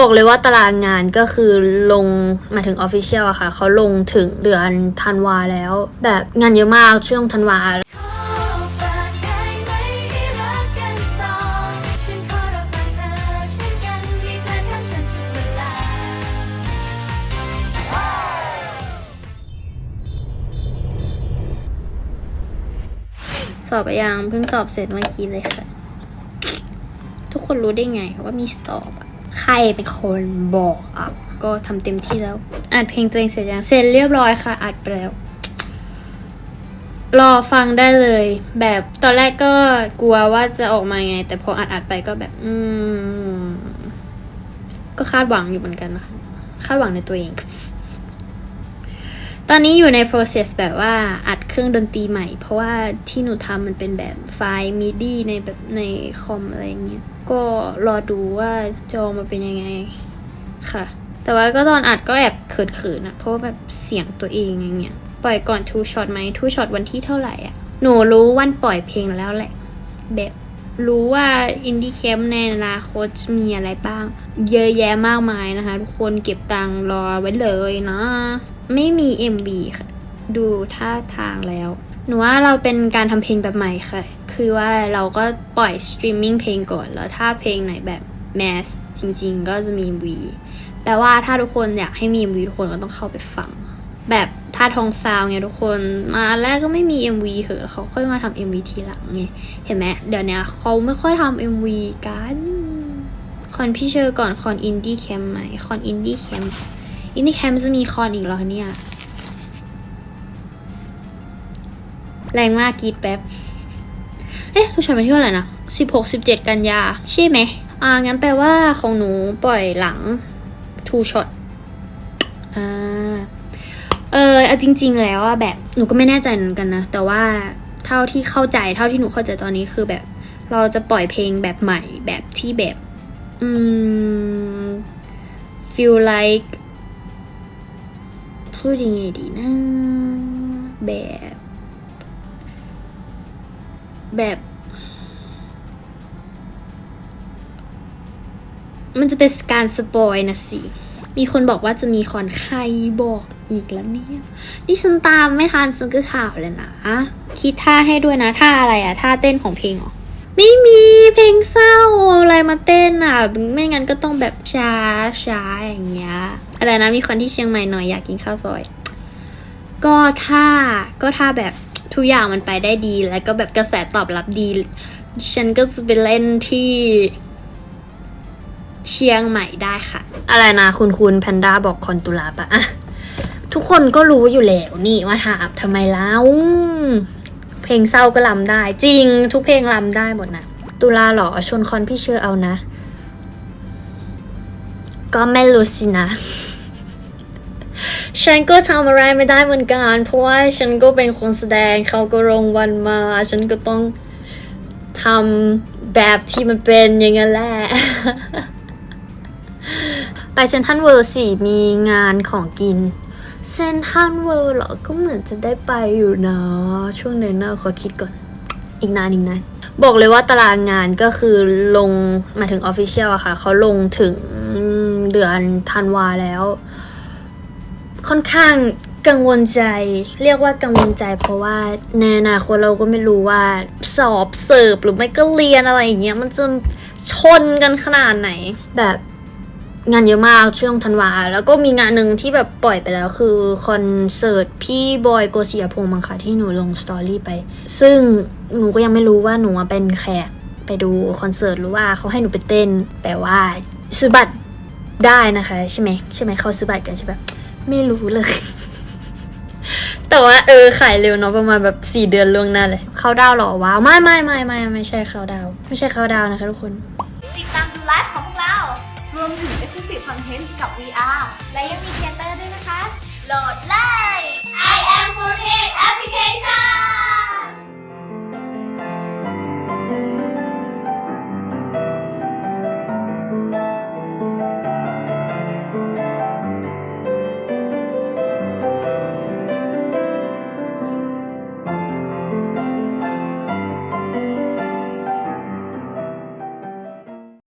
บอกเลยว่าตารางงานก็คือลงมาถึงออฟฟิเชียลอะค่ะ เขาลงถึงเดือนธันวาแล้ว แบบงานเยอะมากช่วงธันวาขอบอย่างเวลาสอบไปยังเพิ่งสอบเสร็จเมื่อกี้เลยค่ะ ทุกคนรู้ได้ไงว่ามีสอบอะ ใครเป็นคนบอกอะ ก็ทำเต็มที่แล้วอัดเพลงตัวเองเสร็จยังเสร็จเรียบร้อยค่ะอัดไปแล้ว รอฟังได้เลย แบบตอนแรกก็กลัวว่าจะออกมาไง แต่พออัดอัดไปก็แบบ อืม ก็คาดหวังอยู่เหมือนกันนะคะคาดหวังในตัวเอง ตอนนี้อยู่ใน process แบบว่าอัดเครื่องดนตรีใหม่ เพราะว่าที่หนูทำมันเป็นแบบไฟล์ MIDI ในแบบในคอมอะไรเงี้ย ก็รอดูว่าจอมาเป็นยังไงค่ะ แต่ว่าก็ตอนอัดก็แอบเขินๆนะเพราะว่าแบบเสียงตัวเองอย่างเงี้ย ปล่อยก่อน two shot ไหม two shot วันที่เท่าไหร่อะ หนูรู้วันปล่อยเพลงแล้วแหละ แบบ รู้ว่าอินดี้แคมป์ในอนาคตมีอะไรบ้าง เยอะแยะมากมายนะคะ ทุกคนเก็บตังรอไว้เลยนะ ไม่มี MV ค่ะ ดูท่าทางแล้ว หนูว่าเราเป็นการทำเพลงแบบใหม่ค่ะ คือว่าเราก็ปล่อยสตรีมมิ่งเพลงก่อน แล้วถ้าเพลงไหนแบบแมสจริงๆ ก็จะมี MV แต่ว่าถ้าทุกคนอยากให้มี MV ทุกคนก็ต้องเข้าไปฟัง แบบ ท่าทองซาวไงทุกคน มาแรกก็ไม่มี MV เหอะเขาค่อยมาทำ MV ทีหลังไง เห็นไหมเดี๋ยวนี้เขาไม่ค่อยทำ MV กัน คอนพี่เชอร์ก่อนคอนอินดี้แคมไหมคอนอินดี้แคมอินดี้แคมจะมีคอนอีกเหรอเนี่ย แรงมากกรีดแป๊บ เอ๊ะทุกชนวันที่เท่าไรนะสิบหกสิบเจ็ดกันยา ใช่ไหม อ่า งั้นแปลว่าของหนูปล่อยหลัง two shot อ่า เออเอาจริง ๆ แล้วอะแบบหนูก็ไม่แน่ใจเหมือนกันนะ แต่ว่าเท่าที่เข้าใจเท่าที่หนูเข้าใจตอนนี้คือแบบ เราจะปล่อยเพลงแบบใหม่แบบที่แบบ อืม feel like พูดยังไงดีนะ แบบ แบบ มันจะเป็นการสปอยนะสิ มีคนบอกว่าจะมีคอนใครบอก อีกแล้วเนี่ยนี่ฉันตามไม่ทันซึ่งก็ข่าวเลยนะ คิดท่าให้ด้วยนะท่าอะไรอะท่าเต้นของเพลงเหรอ ไม่มีเพลงเศร้าอะไรมาเต้นอะไม่งั้นก็ต้องแบบช้าช้าอย่างเงี้ยอะไรนะมีคนที่เชียงใหม่หน่อยอยากกินข้าวซอย ก็ถ้าก็ถ้าแบบทุกอย่างมันไปได้ดีแล้วก็แบบกระแสตอบรับดี ฉันก็จะไปเล่นที่เชียงใหม่ได้ค่ะ อะไรนะคุณคุณแพนด้าบอกคอนตุลาปะอะ ทุกคนก็รู้อยู่แล้วนี่ว่าถามทำไมแล้วเพลงเศร้าก็ลำได้ จริง ทุกเพลงลำได้หมดนะตุลาหรอชวนคอนพี่เชื่อเอานะ ก็ไม่รู้สินะ ฉันก็ทำอะไรไม่ได้เหมือนกัน เพราะว่าฉันก็เป็นคนแสดงเขาก็ลงวันมา ฉันก็ต้องทำแบบที่มันเป็นอย่างนั้นแหละไปเซนทันเวิร์สี่มีงานของกิน เซนทันเวิร์เหรอ ก็เหมือนจะได้ไปอยู่นะ ช่วงเดือนหน้าขอคิดก่อน อีกนานอีกนานบอกเลยว่าตารางงานก็คือลงมาถึงออฟฟิเชียลอะค่ะ เขาลงถึงเดือนธันวาแล้ว ค่อนข้างกังวลใจ เรียกว่ากังวลใจ เพราะว่าในอนาคตเราก็ไม่รู้ว่าสอบเสิร์ฟหรือไม่ก็เรียนอะไรอย่างเงี้ยมันจะชนกันขนาดไหน แบบ งานเยอะมากช่วงธันวา แล้วก็มีงานหนึ่งที่แบบปล่อยไปแล้วคือคอนเสิร์ตพี่บอยโกศิยพงษ์มังคะที่หนูลงสตอรี่ไป ซึ่งหนูก็ยังไม่รู้ว่าหนูเป็นแขกไปดูคอนเสิร์ตหรือว่าเขาให้หนูไปเต้น แต่ว่าซื้อบัตรได้นะคะ ใช่ไหมใช่ไหมเขาซื้อบัตรกันใช่ปะไม่รู้เลย แต่ว่าเออขายเร็วเนาะประมาณแบบสี่เดือนล่วงหน้าเลยเขาดาวหรอว้าวไม่ไม่ไม่ไม่ไม่ใช่เขาดาว ไม่ใช่เขาดาวนะคะทุกคน ติดตามดูไลฟ์ของพวกเรารวมถึง Exclusive Content กับ VR และยังมีเทเตอร์ด้วยนะคะ โหลดเลย I am 4 Application